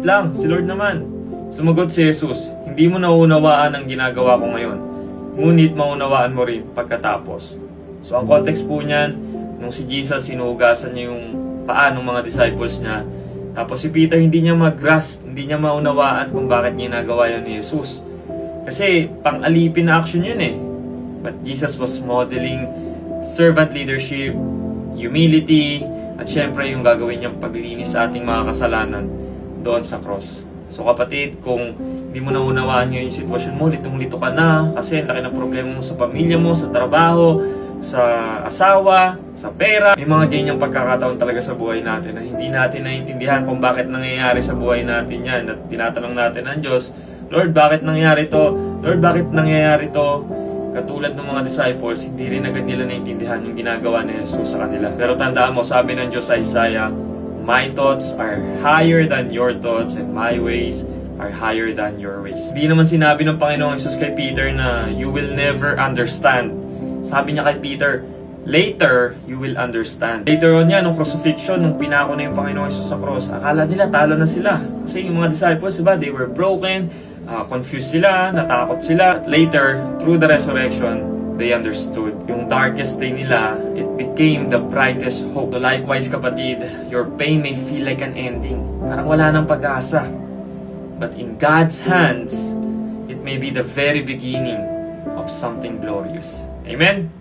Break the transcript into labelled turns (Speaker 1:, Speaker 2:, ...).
Speaker 1: wait lang, si Lord naman. Sumagot si Jesus, hindi mo nauunawaan ang ginagawa ko ngayon. Ngunit maunawaan mo rin pagkatapos. So ang context po niyan, nung si Jesus sinuhugasan niya yung paa ng mga disciples niya, tapos si Peter hindi niya mag-grasp, hindi niya maunawaan kung bakit ginagawa yun ni Jesus. Kasi pang-alipin na action yun eh. But Jesus was modeling servant leadership, humility, at syempre yung gagawin niyang paglinis sa ating mga kasalanan doon sa cross. So kapatid, kung hindi mo naunawaan ngayon yung sitwasyon mo, litong-lito ka na kasi laki ng problema mo sa pamilya mo, sa trabaho, sa asawa, sa pera. May mga ganyang pagkakataon talaga sa buhay natin na hindi natin naiintindihan kung bakit nangyayari sa buhay natin yan. At tinatanong natin ang Diyos, Lord, bakit nangyayari to? Lord, bakit nangyayari to? Katulad ng mga disciples, hindi rin agad nila naintindihan yung ginagawa ni Jesus sa kanila. Pero tandaan mo, sabi ng Diyos sa Isaiah, My thoughts are higher than your thoughts and my ways are higher than your ways. Hindi naman sinabi ng Panginoong Jesus kay Peter na you will never understand. Sabi niya kay Peter, later you will understand. Later on yan, nung crucifixion, nung pinako na yung Panginoong Jesus sa cross, akala nila talo na sila. Kasi yung mga disciples, diba, they were broken, ah, confused sila, natakot sila. At later, through the resurrection, they understood. Yung darkest day nila, it became the brightest hope. So likewise kapatid, your pain may feel like an ending. Parang wala nang pag-asa. But in God's hands, it may be the very beginning of something glorious. Amen?